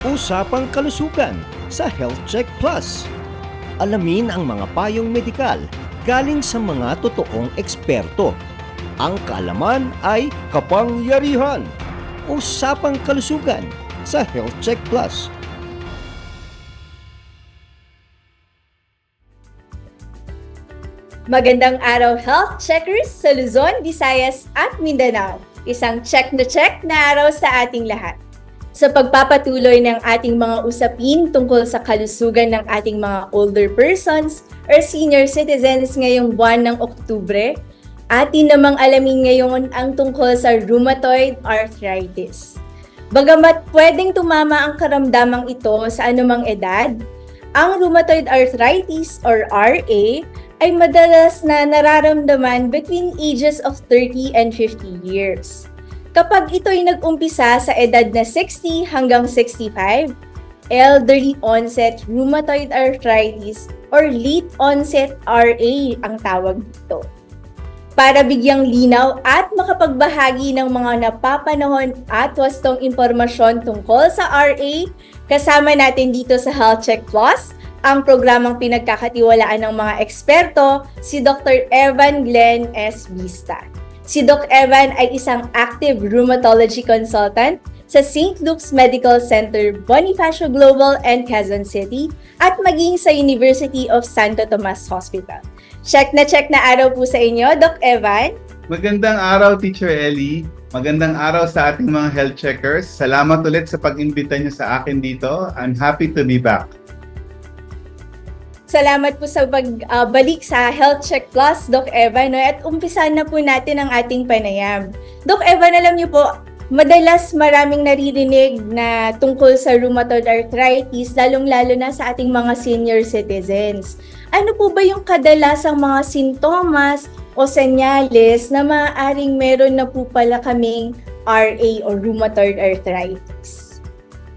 Usapang kalusugan sa Health Check Plus. Alamin ang mga payong medikal galing sa mga totoong eksperto. Ang kaalaman ay kapangyarihan. Usapang kalusugan sa Health Check Plus. Magandang araw health checkers sa Luzon, Visayas at Mindanao. Isang check na check na araw sa ating lahat. Sa pagpapatuloy ng ating mga usapin tungkol sa kalusugan ng ating mga older persons or senior citizens ngayong buwan ng Oktubre, atin namang alamin ngayon ang tungkol sa rheumatoid arthritis. Bagamat pwedeng tumama ang karamdamang ito sa anumang edad, ang rheumatoid arthritis or RA ay madalas na nararamdaman between ages of 30 and 50 years. Kapag ito'y nag-umpisa sa edad na 60 hanggang 65, elderly onset rheumatoid arthritis or late onset RA ang tawag dito. Para bigyang linaw at makapagbahagi ng mga napapanahon at wastong impormasyon tungkol sa RA, kasama natin dito sa Health Check Plus ang programang pinagkakatiwalaan ng mga eksperto, si Dr. Evan Glenn S. Vista. Si Doc Evan ay isang active rheumatology consultant sa St. Luke's Medical Center, Bonifacio Global and Quezon City at maging sa University of Santo Tomas Hospital. Check na check na araw po sa inyo, Doc Evan. Magandang araw, Teacher Ellie. Magandang araw sa ating mga health checkers. Salamat ulit sa pag-imbita niyo sa akin dito. I'm happy to be back. Salamat po sa pagbalik sa Health Check Plus, Doc Evan. No? At umpisan na po natin ang ating panayam. Doc Evan, alam niyo po, madalas maraming naririnig na tungkol sa rheumatoid arthritis, lalong-lalo na sa ating mga senior citizens. Ano po ba yung kadalasang mga sintomas o senyales na maaaring meron na po pala kaming RA o rheumatoid arthritis?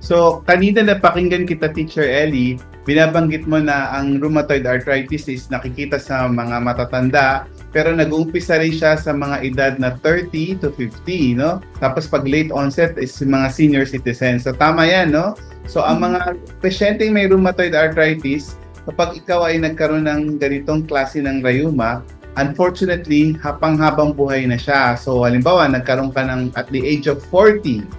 So, kanina napakinggan kita, Teacher Ellie, binabanggit mo na ang rheumatoid arthritis is nakikita sa mga matatanda pero nag-uumpisa rin siya sa mga edad na 30 to 50, no? Tapos pag late onset is mga senior citizens. So tama yan, no? So ang mga pasyenteng may rheumatoid arthritis, kapag ikaw ay nagkaroon ng ganitong klase ng rheuma, unfortunately, hapang-habang buhay na siya. So halimbawa, nagkaroon ka ng at the age of 40,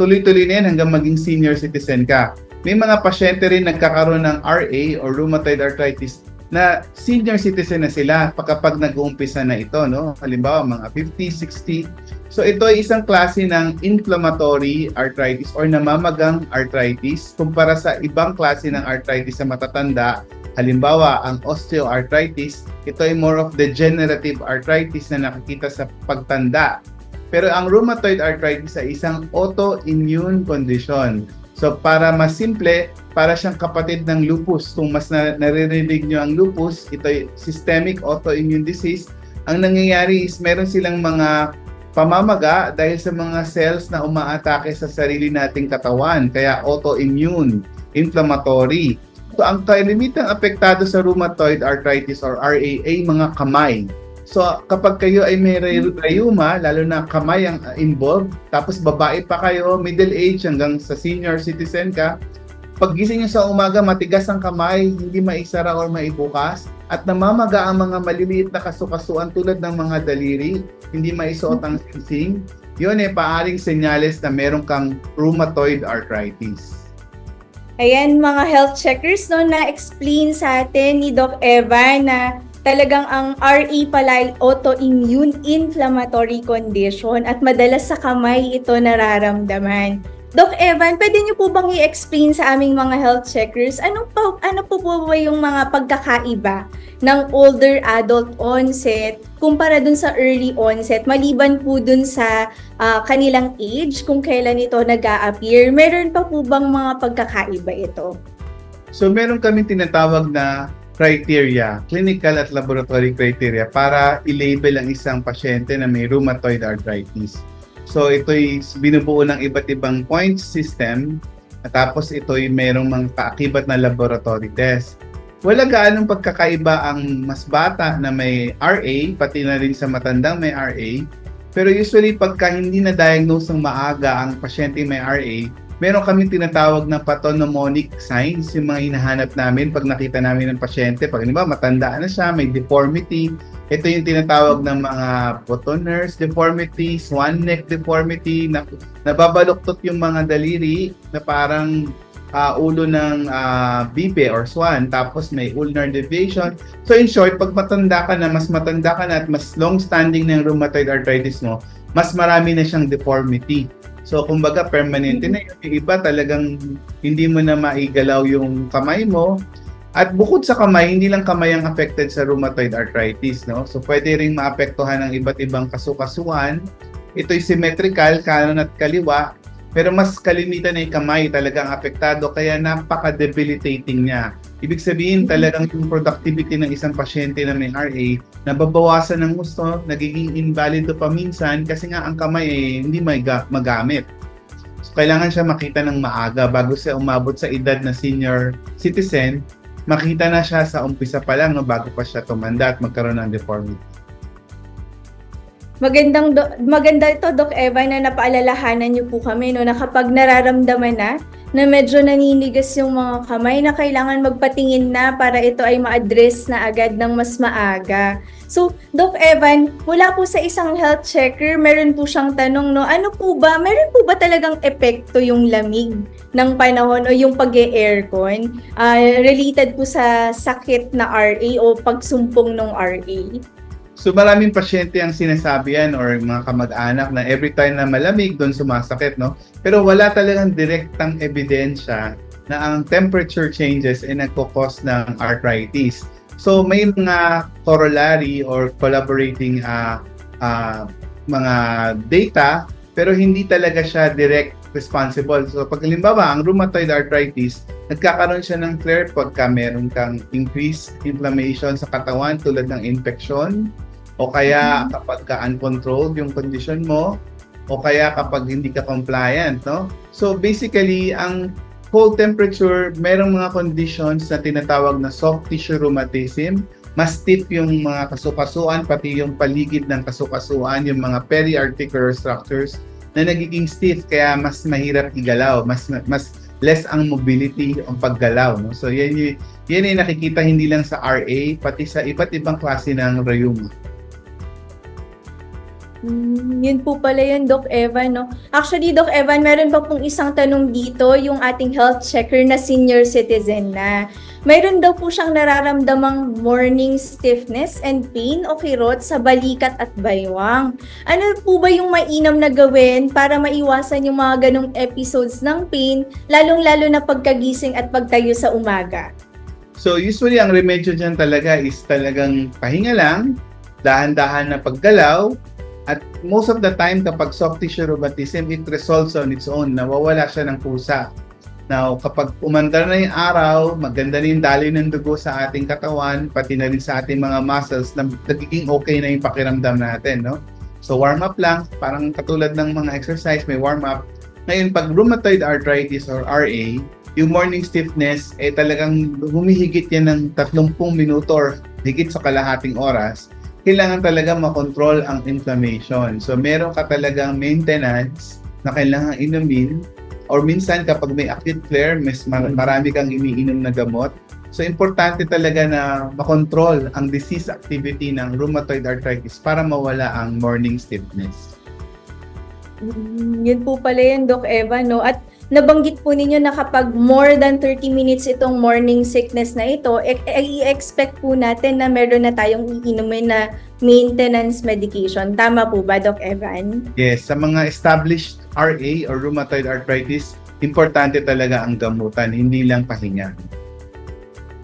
tuloy-tuloy na yan hanggang maging senior citizen ka. May mga pasyente rin nagkakaroon ng RA or rheumatoid arthritis na senior citizen na sila kapag nag-uumpisa na ito, no? Halimbawa, mga 50, 60. So ito ay isang klase ng inflammatory arthritis or namamagang arthritis kumpara sa ibang klase ng arthritis sa matatanda. Halimbawa, ang osteoarthritis, ito ay more of degenerative arthritis na nakikita sa pagtanda. Pero ang rheumatoid arthritis ay isang autoimmune condition. So para mas simple, para siyang kapatid ng lupus. Kung mas na, naririnig nyo ang lupus, ito ay systemic autoimmune disease. Ang nangyayari is meron silang mga pamamaga dahil sa mga cells na umaatake sa sarili nating katawan. Kaya autoimmune, inflammatory. So ang kalimitang apektado sa rheumatoid arthritis or RAA, mga kamay. So kapag kayo ay may rheuma, lalo na kamay ang uh, involved, tapos babae pa kayo, middle age hanggang sa senior citizen ka, paggising nyo sa umaga, matigas ang kamay, hindi maisara or maibukas, at namamaga ang mga maliliit na kasukasuan tulad ng mga daliri, hindi maisuot ang singsing, yun eh, paaring senyales na meron kang rheumatoid arthritis. Ayan mga health checkers no na-explain sa atin ni Doc Eva na talagang ang RA pala ay autoimmune inflammatory condition at madalas sa kamay ito nararamdaman. Doc Evan, pwede niyo po bang i-explain sa aming mga health checkers anong pa, ano po po ba yung mga pagkakaiba ng older adult onset kumpara dun sa early onset maliban po dun sa ah, kanilang age kung kailan ito nag appear meron pa po bang mga pagkakaiba ito? So meron kami tinatawag na criteria, clinical at laboratory criteria para i-label ang isang pasyente na may rheumatoid arthritis. So ito'y binubuo ng iba't ibang point system at tapos ito'y merong mga kaakibat na laboratory test. Wala gaanong pagkakaiba ang mas bata na may RA, pati na rin sa matandang may RA. Pero usually pagka hindi na diagnose ng maaga ang pasyente may RA, meron kami tinatawag na pathognomonic signs, yung mga hinahanap namin pag nakita namin ng pasyente. Pag ba matanda na siya, may deformity, ito yung tinatawag ng mga botoners deformity, swan neck deformity, na, nababaluktot yung mga daliri na parang ah, ulo ng ah, bibe or swan, tapos may ulnar deviation. So in short, pag matanda ka na, mas matanda ka na at mas long-standing na yung rheumatoid arthritis mo, mas marami na siyang deformity. So kumbaga permanente na yun. Yung iba talagang hindi mo na maigalaw yung kamay mo. At bukod sa kamay, hindi lang kamay ang affected sa rheumatoid arthritis, no? So pwede ring maapektuhan ng iba't ibang kasukasuan. Ito'y symmetrical, kanan at kaliwa, pero mas kalimitan yung kamay talagang apektado kaya napaka-debilitating niya. Ibig sabihin talagang yung productivity ng isang pasyente na may RA, nababawasan ng gusto, nagiging invalido pa minsan kasi nga ang kamay eh, hindi maga- magamit. So, kailangan siya makita ng maaga bago siya umabot sa edad na senior citizen, makita na siya sa umpisa pa lang no, bago pa siya tumanda at magkaroon ng deformity. Magandang do- maganda ito Doc Eva na napaalalahanan niyo po kami no na kapag nararamdaman na na medyo naninigas yung mga kamay na kailangan magpatingin na para ito ay ma-address na agad ng mas maaga. So, Doc Evan, mula po sa isang health checker, meron po siyang tanong, no, ano po ba, meron po ba talagang epekto yung lamig ng panahon o yung pag aircon Ah, related po sa sakit na RA o pagsumpong ng RA? So maraming pasyente ang sinasabi yan or mga kamag-anak na every time na malamig, doon sumasakit, no? Pero wala talagang direktang ebidensya na ang temperature changes ay nagkukos ng arthritis. So may mga corollary or collaborating ah, ah, mga data pero hindi talaga siya direct responsible. So pag halimbawa, ang rheumatoid arthritis, nagkakaroon siya ng flare pagka meron kang increased inflammation sa katawan tulad ng infection o kaya kapag ka uncontrolled yung condition mo o kaya kapag hindi ka compliant, no? So basically, ang cold temperature, merong mga conditions na tinatawag na soft tissue rheumatism, mas stiff yung mga kasukasuan, pati yung paligid ng kasukasuan, yung mga periarticular structures na nagiging stiff kaya mas mahirap igalaw, mas mas less ang mobility ang paggalaw, no? So yan yan ay nakikita hindi lang sa RA pati sa iba't ibang klase ng rheuma. Mm, yun po pala yun, Doc Evan, no? Actually, Doc Evan, meron pa pong isang tanong dito, yung ating health checker na senior citizen na. Mayroon daw po siyang nararamdamang morning stiffness and pain o kirot sa balikat at baywang. Ano po ba yung mainam na gawin para maiwasan yung mga ganong episodes ng pain, lalong-lalo na pagkagising at pagtayo sa umaga? So usually ang remedyo dyan talaga is talagang pahinga lang, dahan-dahan na paggalaw, at most of the time kapag soft tissue rheumatism, it resolves on its own, nawawala siya ng pusa. Now, kapag umandar na yung araw, maganda na yung daloy ng dugo sa ating katawan, pati na rin sa ating mga muscles, na nagiging okay na yung pakiramdam natin, no? So, warm up lang, parang katulad ng mga exercise, may warm up. Ngayon, pag rheumatoid arthritis or RA, yung morning stiffness, eh talagang humihigit yan ng 30 minuto or higit sa kalahating oras, kailangan talaga makontrol ang inflammation. So, meron ka talagang maintenance na kailangan inumin or minsan kapag may acute flare, mas mar- marami kang iniinom na gamot. So, importante talaga na makontrol ang disease activity ng rheumatoid arthritis para mawala ang morning stiffness. Mm, Yun po pala yun, Doc Eva, no? At nabanggit po ninyo na kapag more than 30 minutes itong morning sickness na ito, e- e- i-expect po natin na meron na tayong iinumin na maintenance medication. Tama po ba, Doc Evan? Yes, sa mga established RA or rheumatoid arthritis, importante talaga ang gamutan, hindi lang pahinga.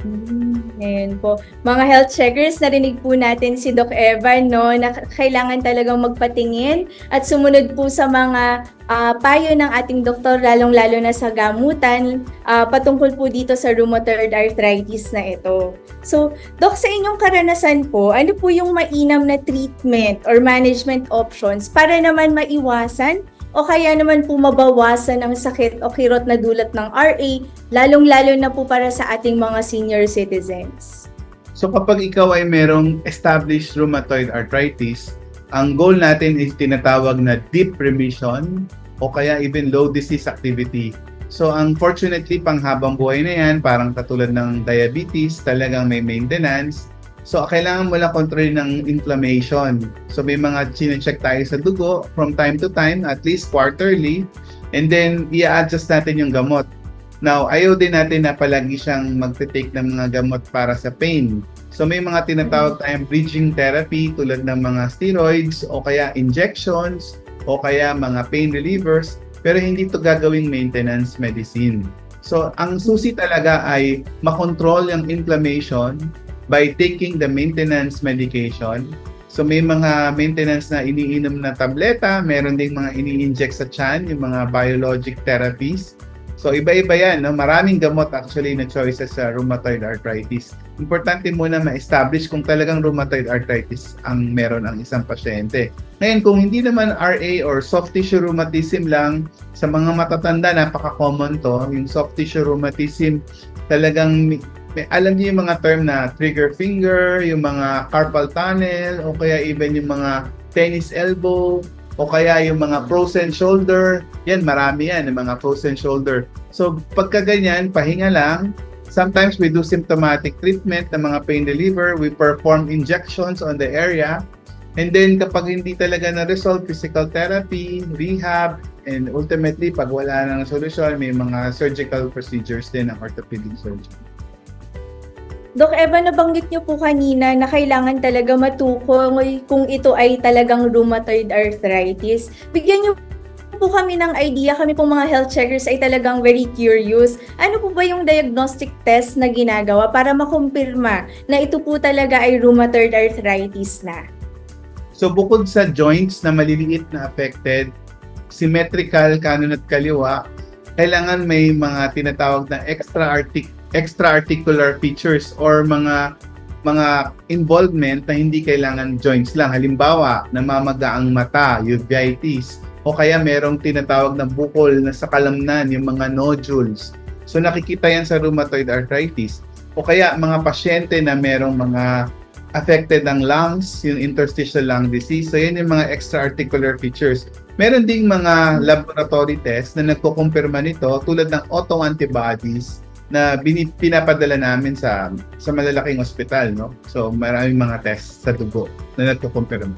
Mm, Ngayon po. Mga health checkers, narinig po natin si Doc Evan, no, na kailangan talagang magpatingin at sumunod po sa mga ah, payo ng ating doktor, lalong-lalo na sa gamutan, ah, patungkol po dito sa rheumatoid arthritis na ito. So, Doc, sa inyong karanasan po, ano po yung mainam na treatment or management options para naman maiwasan o kaya naman po mabawasan ang sakit o kirot na dulot ng RA, lalong-lalo na po para sa ating mga senior citizens. So kapag ikaw ay merong established rheumatoid arthritis, ang goal natin is tinatawag na deep remission o kaya even low disease activity. So unfortunately, panghabang buhay na yan, parang katulad ng diabetes, talagang may maintenance. So kailangan mo lang control ng inflammation. So may mga chine-check tayo sa dugo from time to time, at least quarterly. And then, i-adjust natin yung gamot. Now, ayaw din natin na palagi siyang magte-take ng mga gamot para sa pain. So may mga tinatawag tayong bridging therapy tulad ng mga steroids o kaya injections o kaya mga pain relievers pero hindi to gagawing maintenance medicine. So ang susi talaga ay makontrol yung inflammation by taking the maintenance medication. So may mga maintenance na iniinom na tableta, meron ding mga ini-inject sa tiyan, yung mga biologic therapies. So iba-iba yan, no? maraming gamot actually na choices sa rheumatoid arthritis. Importante muna ma-establish kung talagang rheumatoid arthritis ang meron ang isang pasyente. Ngayon, kung hindi naman RA or soft tissue rheumatism lang, sa mga matatanda, napaka-common to. Yung soft tissue rheumatism, talagang alam niyo yung mga term na trigger finger, yung mga carpal tunnel, o kaya even yung mga tennis elbow, o kaya yung mga frozen shoulder. Yan, marami yan, yung mga frozen shoulder. So, pagka ganyan, pahinga lang. Sometimes we do symptomatic treatment ng mga pain reliever. We perform injections on the area. And then kapag hindi talaga na-resolve, physical therapy, rehab, and ultimately, pag wala nang solusyon, may mga surgical procedures din ng orthopedic surgeon. Dok Eva, nabanggit niyo po kanina na kailangan talaga matukoy kung ito ay talagang rheumatoid arthritis. Bigyan niyo po kami ng idea, kami pong mga health checkers ay talagang very curious. Ano po ba yung diagnostic test na ginagawa para makumpirma na ito po talaga ay rheumatoid arthritis na? So bukod sa joints na maliliit na affected, symmetrical, kanan at kaliwa, kailangan may mga tinatawag na extra artic extra articular features or mga mga involvement na hindi kailangan joints lang. Halimbawa, namamaga ang mata, uveitis, o kaya merong tinatawag na bukol na sa kalamnan, yung mga nodules. So nakikita yan sa rheumatoid arthritis. O kaya mga pasyente na merong mga affected ang lungs, yung interstitial lung disease. So yan yung mga extra articular features. Meron ding mga laboratory test na nagkukumpirma nito tulad ng autoantibodies na bini- pinapadala namin sa sa malalaking ospital, no? So maraming mga tests sa dugo na nagkukumpirma.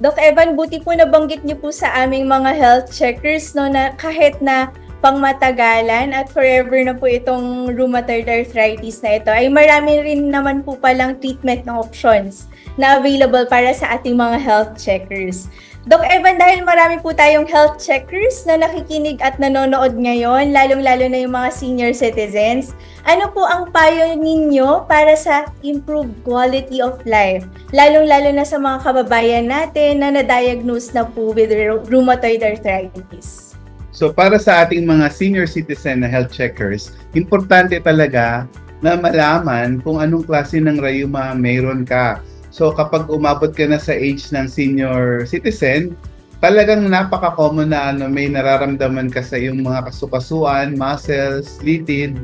Doc Evan, buti po nabanggit niyo po sa aming mga health checkers no na kahit na pangmatagalan at forever na po itong rheumatoid arthritis na ito ay marami rin naman po palang treatment na options na available para sa ating mga health checkers. Doc Evan, dahil marami po tayong health checkers na nakikinig at nanonood ngayon, lalong-lalo na yung mga senior citizens, ano po ang payo ninyo para sa improved quality of life? Lalong-lalo na sa mga kababayan natin na na-diagnose na po with rheu- rheumatoid arthritis. So para sa ating mga senior citizen na health checkers, importante talaga na malaman kung anong klase ng rayuma mayroon ka. So kapag umabot ka na sa age ng senior citizen, talagang napaka-common na ano, may nararamdaman ka sa iyong mga kasukasuan, muscles, litid.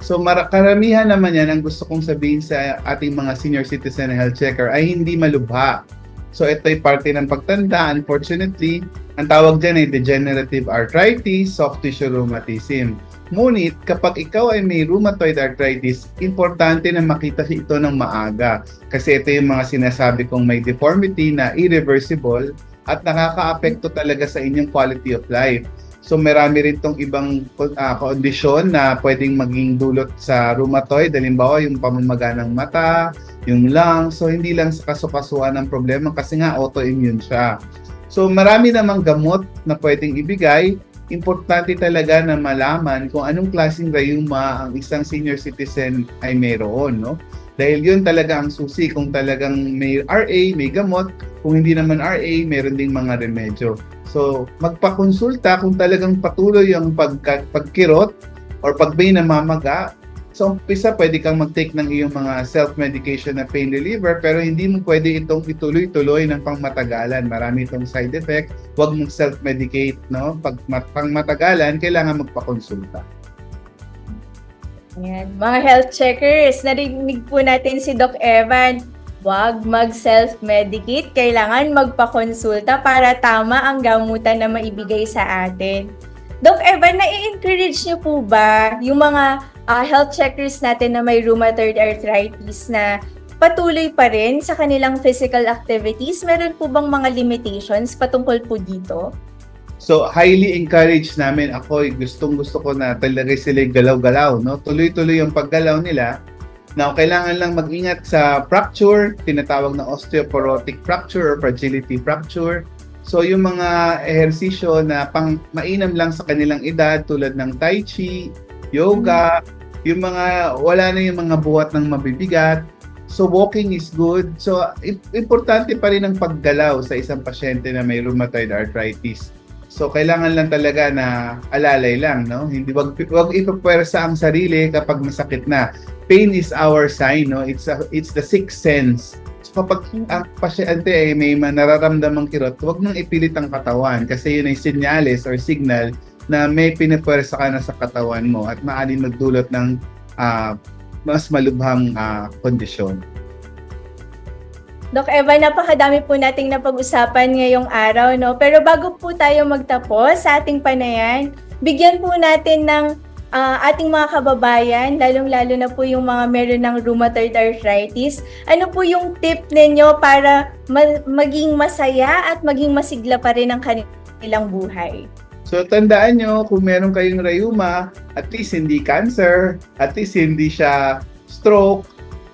So mara- karamihan naman yan ang gusto kong sabihin sa ating mga senior citizen health checker ay hindi malubha. So ito ay parte ng pagtanda, unfortunately. Ang tawag dyan ay degenerative arthritis, soft tissue rheumatism. Ngunit kapag ikaw ay may rheumatoid arthritis, importante na makita ito ng maaga. Kasi ito yung mga sinasabi kong may deformity na irreversible at nakaka-apekto talaga sa inyong quality of life. So marami rin tong ibang uh, kondisyon na pwedeng maging dulot sa rheumatoid. Halimbawa yung pamamaga ng mata, yung lungs. So hindi lang sa kasukasuan ng problema kasi nga autoimmune siya. So marami namang gamot na pwedeng ibigay. Importante talaga na malaman kung anong klaseng rayuma ang isang senior citizen ay mayroon, no? Dahil yun talaga ang susi kung talagang may RA, may gamot. Kung hindi naman RA, meron ding mga remedyo. So, magpakonsulta kung talagang patuloy ang pagka, pagkirot or pag may namamaga. So, umpisa, pwede kang mag-take ng iyong mga self-medication na pain reliever pero hindi mo pwede itong ituloy-tuloy ng pangmatagalan. Marami itong side effect. Huwag mong self-medicate. No? Pag mat- pangmatagalan, kailangan magpakonsulta. Yan. Mga health checkers, narinig po natin si Doc Evan. Huwag mag-self-medicate. Kailangan magpakonsulta para tama ang gamutan na maibigay sa atin. Doc Evan, na-encourage niyo po ba yung mga ah, health checkers natin na may rheumatoid arthritis na patuloy pa rin sa kanilang physical activities? Meron po bang mga limitations patungkol po dito? So, highly encouraged namin ako, gustong gusto ko na talaga sila galaw-galaw, no? Tuloy-tuloy yung paggalaw nila. Now, kailangan lang mag-ingat sa fracture, tinatawag na osteoporotic fracture or fragility fracture. So, yung mga ehersisyo na pang mainam lang sa kanilang edad tulad ng tai chi, yoga, yung mga wala na yung mga buhat ng mabibigat. So, walking is good. So, im- importante pa rin ang paggalaw sa isang pasyente na may rheumatoid arthritis. So kailangan lang talaga na alalay lang, no? Hindi wag wag ipapwersa ang sarili kapag masakit na. Pain is our sign, no? It's a, it's the sixth sense. Kapag ang pasyente ay may ma- nararamdamang kirot, wag nang ipilit ang katawan kasi yun ay senyales or signal na may pinapwersa ka na sa katawan mo at maaaring magdulot ng ah, mas malubhang ah, kondisyon. Doc Evan, napakadami po nating napag-usapan ngayong araw, no? Pero bago po tayo magtapos sa ating panayan, bigyan po natin ng ah, ating mga kababayan, lalong-lalo na po yung mga meron ng rheumatoid arthritis. Ano po yung tip ninyo para ma- maging masaya at maging masigla pa rin ang kanilang buhay? So tandaan nyo, kung meron kayong rayuma, at least hindi cancer, at least hindi siya stroke,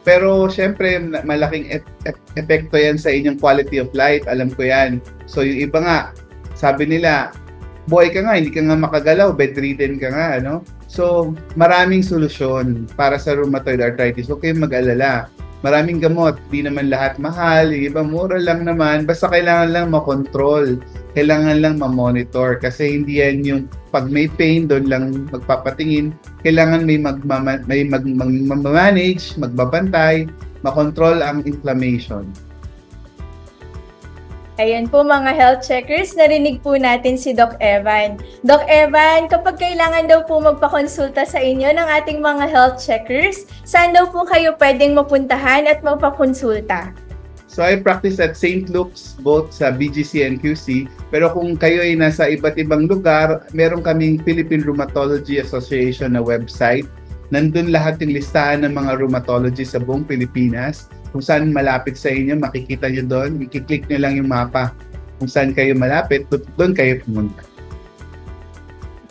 pero syempre malaking ep- ep- epekto yan sa inyong quality of life, alam ko yan. So yung iba nga, sabi nila, boy ka nga, hindi ka nga makagalaw, bedridden ka nga, ano? So maraming solusyon para sa rheumatoid arthritis, huwag kayong mag-alala. Maraming gamot, di naman lahat mahal, yung iba mura lang naman, basta kailangan lang makontrol. Kailangan lang ma-monitor. Kasi hindi yan yung pag may pain doon lang magpapatingin. Kailangan may mag may mag, mag, manage magbabantay makontrol ang inflammation Ayan po mga health checkers, narinig po natin si Doc Evan. Doc Evan, kapag kailangan daw po magpakonsulta sa inyo ng ating mga health checkers, saan daw po kayo pwedeng mapuntahan at magpakonsulta? So I practice at St. Luke's both sa BGC and QC pero kung kayo ay nasa iba't ibang lugar meron kaming Philippine Rheumatology Association na website nandun lahat yung listahan ng mga rheumatology sa buong Pilipinas kung saan malapit sa inyo, makikita nyo doon, i-click nyo lang yung mapa kung saan kayo malapit, doon kayo pumunta.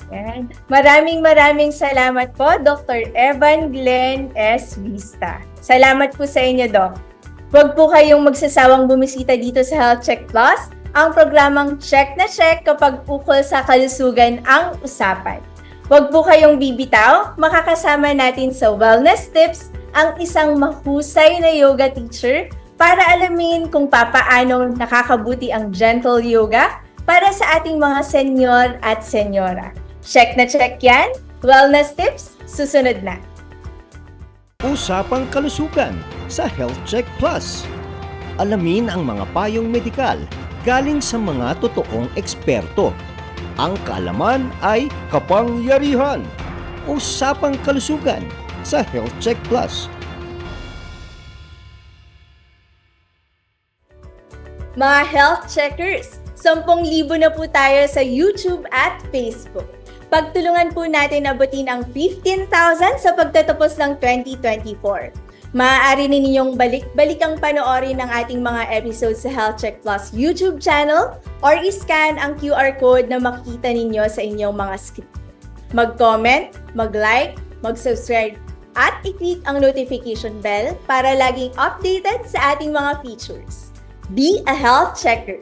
Yan. Maraming maraming salamat po, Dr. Evan Glenn S. Vista. Salamat po sa inyo, Doc. Huwag po kayong magsasawang bumisita dito sa Health Check Plus, ang programang check na check kapag ukol sa kalusugan ang usapan. Huwag po kayong bibitaw, makakasama natin sa Wellness Tips ang isang mahusay na yoga teacher para alamin kung papaano nakakabuti ang gentle yoga para sa ating mga senyor at senyora. Check na check yan. Wellness tips, susunod na. Usapang kalusugan sa Health Check Plus. Alamin ang mga payong medikal galing sa mga totoong eksperto. Ang kaalaman ay kapangyarihan. Usapang kalusugan sa Health Check Plus. Mga health checkers, 10,000 na po tayo sa YouTube at Facebook. Pagtulungan po natin abutin ang 15,000 sa pagtatapos ng 2024. Maaari ninyong balik-balikang panoorin ang ating mga episodes sa Health Check Plus YouTube channel or iscan ang QR code na makikita ninyo sa inyong mga screen. Mag-comment, mag-like, mag-subscribe, at i-click ang notification bell para laging updated sa ating mga features. Be a health checker.